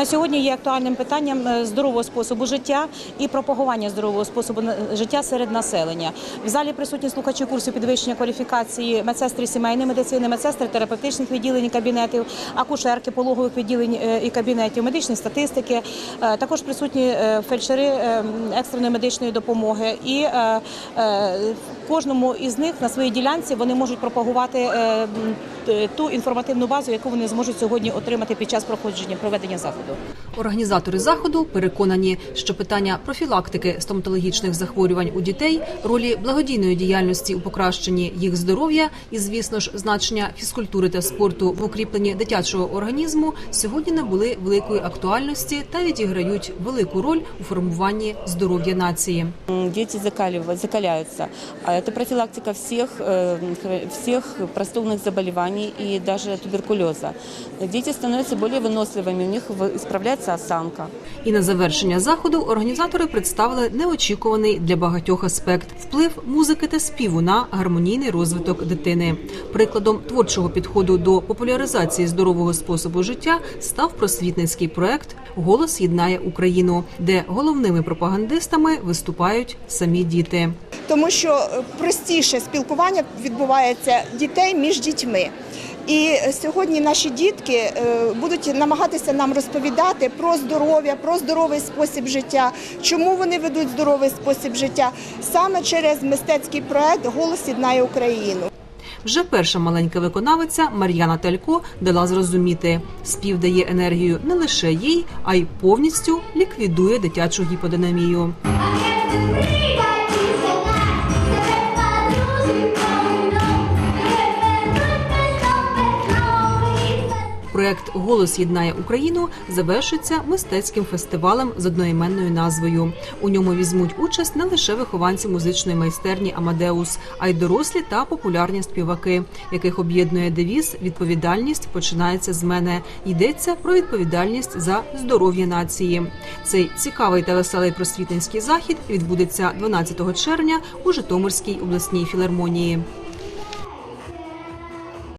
На сьогодні є актуальним питанням е, здорового способу життя і пропагування здорового способу життя серед населення. В залі присутні слухачі курсу підвищення кваліфікації медсестри сімейної медицини, медсестри терапевтичних відділень і кабінетів, акушерки пологових відділень е, і кабінетів, медичної статистики. Е, Також присутні фельдшери екстреної медичної допомоги. І кожному із них на своїй ділянці вони можуть пропагувати ту інформативну базу, яку вони зможуть сьогодні отримати під час проходження проведення заходу. Організатори заходу переконані, що питання профілактики стоматологічних захворювань у дітей, ролі благодійної діяльності у покращенні їх здоров'я і, звісно ж, значення фізкультури та спорту в укріпленні дитячого організму сьогодні набули великої актуальності та відіграють велику роль у формуванні здоров'я нації. М, Дети закаливают, закаляются. А Это профилактика всех, э, хр- всех простудных заболеваний и даже туберкулеза. Дети становятся более выносливыми, у них в- исправляется осанка. І на завершення заходу організатори представили неочікуваний для багатьох аспект вплив музики та співу на гармонійний розвиток дитини. Прикладом творчого підходу до популяризації здорового способу життя став просвітницький проект Голос єднає Україну, де головними пропагандистами виступають самі діти. тому що е, простіше спілкування відбувається дітей між дітьми. І сьогодні наші дітки е, будуть намагатися нам розповідати про здоров'я, про здоровий спосіб життя, чому вони ведуть здоровий спосіб життя саме через мистецький проект Голос єднає Україну. Вже перша маленька виконавиця Мар'яна Талько дала зрозуміти, спів дає енергію не лише їй, а й повністю ліквідує дитячу гіподинамію. Проект Голос єднає Україну завершиться мистецьким фестивалем з одноіменною назвою. У ньому візьмуть участь не лише вихованці музичної майстерні Амадеус, а й дорослі та популярні співаки, яких об'єднує девіз Відповідальність починається з мене. Йдеться про відповідальність за здоров'я нації. Цей цікавий та веселий просвітницький захід відбудеться 12 червня у Житомирській обласній філармонії.